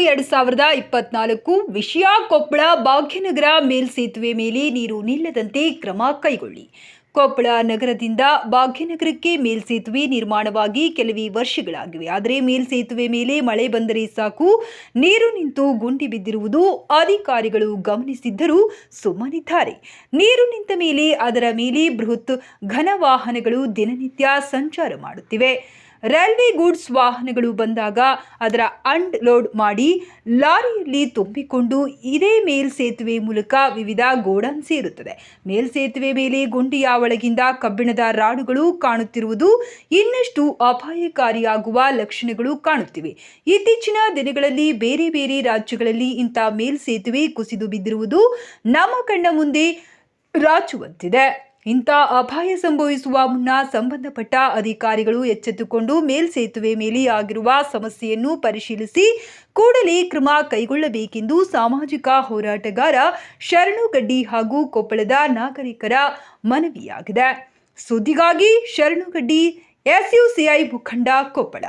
ಎರಡ್ ಸಾವಿರದ ಇಪ್ಪತ್ನಾಲ್ಕು ವಿಷಯ ಕೊಪ್ಪಳ ಭಾಗ್ಯನಗರ ಮೇಲ್ಸೇತುವೆ ಮೇಲೆ ನೀರು ನಿಲ್ಲದಂತೆ ಕ್ರಮ ಕೈಗೊಳ್ಳಿ. ಕೊಪ್ಪಳ ನಗರದಿಂದ ಭಾಗ್ಯನಗರಕ್ಕೆ ಮೇಲ್ಸೇತುವೆ ನಿರ್ಮಾಣವಾಗಿ ಕೆಲವೇ ವರ್ಷಗಳಾಗಿವೆ. ಆದರೆ ಮೇಲ್ಸೇತುವೆ ಮೇಲೆ ಮಳೆ ಬಂದರೆ ಸಾಕು. ನೀರು ನಿಂತು ಗುಂಡಿ ಬಿದ್ದಿರುವುದು ಅಧಿಕಾರಿಗಳು ಗಮನಿಸಿದ್ದರೂ ಸುಮ್ಮನಿದ್ದಾರೆ. ನೀರು ನಿಂತ ಮೇಲೆ ಅದರ ಮೇಲೆ ಬೃಹತ್ ಘನ ವಾಹನಗಳು ದಿನನಿತ್ಯ ಸಂಚಾರ ಮಾಡುತ್ತಿವೆ. ರೈಲ್ವೆ ಗೂಡ್ಸ್ ವಾಹನಗಳು ಬಂದಾಗ ಅದರ ಅಂಡ್ ಲೋಡ್ ಮಾಡಿ ಲಾರಿಯಲ್ಲಿ ತುಂಬಿಕೊಂಡು ಇದೇ ಮೇಲ್ಸೇತುವೆ ಮೂಲಕ ವಿವಿಧ ಗೋಡನ್ ಸೇರುತ್ತದೆ. ಮೇಲ್ಸೇತುವೆ ಮೇಲೆ ಗುಂಡಿಯ ಒಳಗಿಂದ ಕಬ್ಬಿಣದ ರಾಡುಗಳು ಕಾಣುತ್ತಿರುವುದು ಇನ್ನಷ್ಟು ಅಪಾಯಕಾರಿಯಾಗುವ ಲಕ್ಷಣಗಳು ಕಾಣುತ್ತಿವೆ. ಇತ್ತೀಚಿನ ದಿನಗಳಲ್ಲಿ ಬೇರೆ ಬೇರೆ ರಾಜ್ಯಗಳಲ್ಲಿ ಇಂಥ ಮೇಲ್ಸೇತುವೆ ಕುಸಿದು ಬಿದ್ದಿರುವುದು ನಮ್ಮ ಕಣ್ಣ ಮುಂದೆ ರಾಚುವಂತಿದೆ. ಇಂಥ ಅಪಾಯ ಸಂಭವಿಸುವ ಮುನ್ನ ಸಂಬಂಧಪಟ್ಟ ಅಧಿಕಾರಿಗಳು ಎಚ್ಚೆತ್ತುಕೊಂಡು ಮೇಲ್ಸೇತುವೆ ಮೇಲೆ ಆಗಿರುವ ಸಮಸ್ಯೆಯನ್ನು ಪರಿಶೀಲಿಸಿ ಕೂಡಲೇ ಕ್ರಮ ಕೈಗೊಳ್ಳಬೇಕೆಂದು ಸಾಮಾಜಿಕ ಹೋರಾಟಗಾರ ಶರಣುಗಡ್ಡಿ ಹಾಗೂ ಕೊಪ್ಪಳದ ನಾಗರಿಕರ ಮನವಿಯಾಗಿದೆ. ಸುದ್ದಿಗಾಗಿ ಶರಣು ಗಡ್ಡಿ ಎಸ್ಯುಸಿಐ ಮುಖಂಡ ಕೊಪ್ಪಳ.